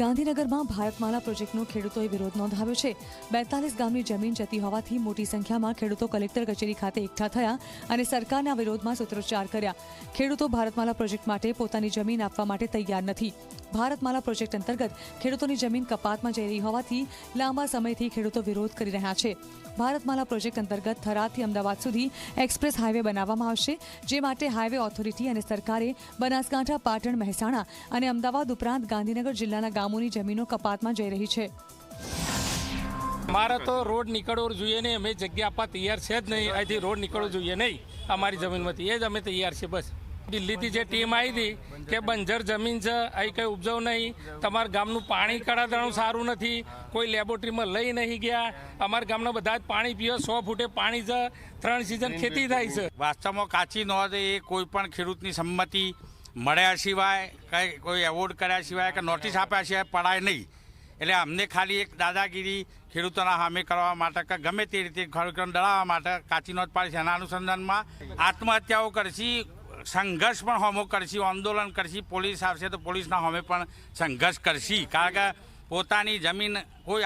ગાંધીનગરમાં ભારતમાલા પ્રોજેક્ટનો ખેડૂતોએ વિરોધ નોંધાવ્યો છે. બેતાલીસ ગામની જમીન જતી હોવાથી મોટી સંખ્યામાં ખેડૂતો કલેક્ટર કચેરી ખાતે એકઠા થયા અને સરકારના વિરોધમાં સૂત્રોચ્ચાર કર્યા. ખેડૂતો ભારતમાલા પ્રોજેક્ટ માટે પોતાની જમીન આપવા માટે તૈયાર નથી. ભારતમાલા પ્રોજેક્ટ અંતર્ગત ખેડૂતોની જમીન કપાતમાં જઈ રહી હોવાથી લાંબા સમયથી ખેડૂતો વિરોધ કરી રહ્યા છે. ભારતમાલા પ્રોજેક્ટ અંતર્ગત થરાદથી અમદાવાદ સુધી એક્સપ્રેસ હાઈવે બનાવવામાં આવશે, જે માટે હાઈવે ઓથોરિટી અને સરકારે બનાસકાંઠા, પાટણ, મહેસાણા અને અમદાવાદ ઉપરાંત ગાંધીનગર જિલ્લાના ગામોની જમીનો કપાતમાં જઈ રહી છે. મારે તો રોડ નીકળવો જોઈએ નહીં અમે જગ્યા આપવા તૈયાર છે જ નહીં અહીંથી રોડ નીકળવો જોઈએ નહીં અમારી જમીનમાંથી. એ જ અમે તૈયાર છે બસ. દિલ્હીથી જે ટીમ આવી હતી કે બંજર જમીન છે અહીં કંઈ ઉપજવું નહીં તમારા ગામનું પાણી કડાદાણું સારું નથી કોઈ લેબોરેટરીમાં લઈ નહીં ગયા અમારા ગામના બધા જ પાણી પીવો સો ફૂટે પાણી છે ત્રણ સિઝન ખેતી થાય છે. વાસ્તવમાં કાચી નોંધ એ કોઈ પણ ખેડૂતની સંમતિ મળ્યા સિવાય, કંઈ કોઈ એવોર્ડ કર્યા સિવાય કે નોટિસ આપ્યા સિવાય પડાય નહીં. એટલે અમને ખાલી એક દાદાગીરી ખેડૂતોના સામે કરવા માટે કે ગમે તે રીતે ખેડૂતોને ડરાવવા માટે કાચી નોંધ પાડી છે. એના અનુસંધાનમાં આત્મહત્યાઓ કરશી, સંઘર્ષ પણ હોમો કરશી, આંદોલન કરશી, પોલીસ આવશે તો પોલીસના હોમે પણ સંઘર્ષ કરશી. કારણ કે પોતાની જમીન કોઈ